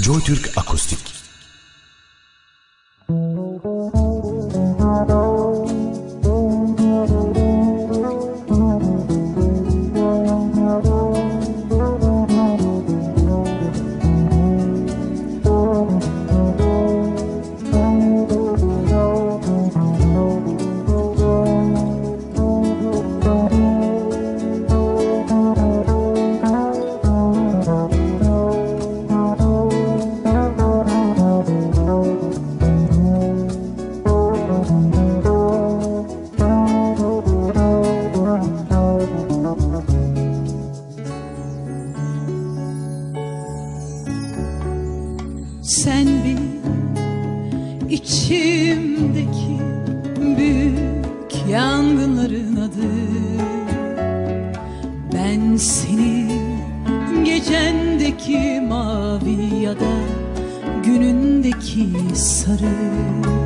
Joy Türk Akustik Sen benim içimdeki büyük yangınların adı. Ben senin gecendeki mavi ya da günündeki sarı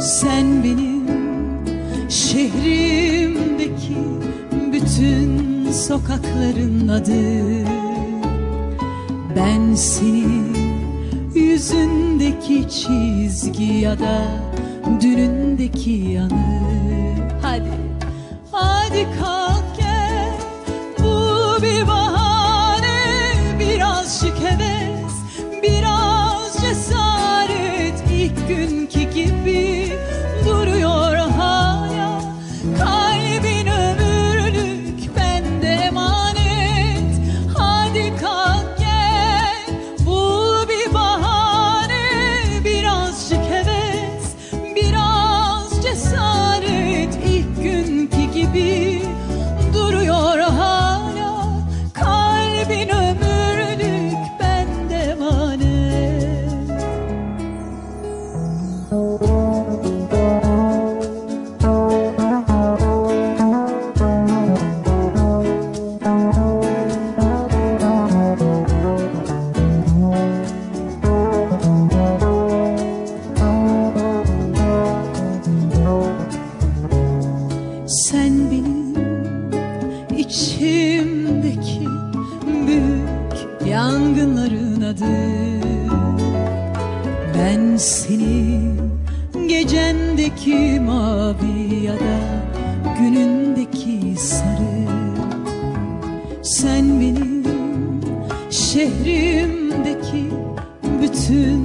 Sen benim şehrimdeki bütün sokakların adı. Ben senin yüzündeki çizgi ya da dünündeki yanı Hadi, hadi kalk içimdeki büyük yangınların adı. Ben senin gecendeki mavi ya da günündeki sarı. Sen benim şehrimdeki bütün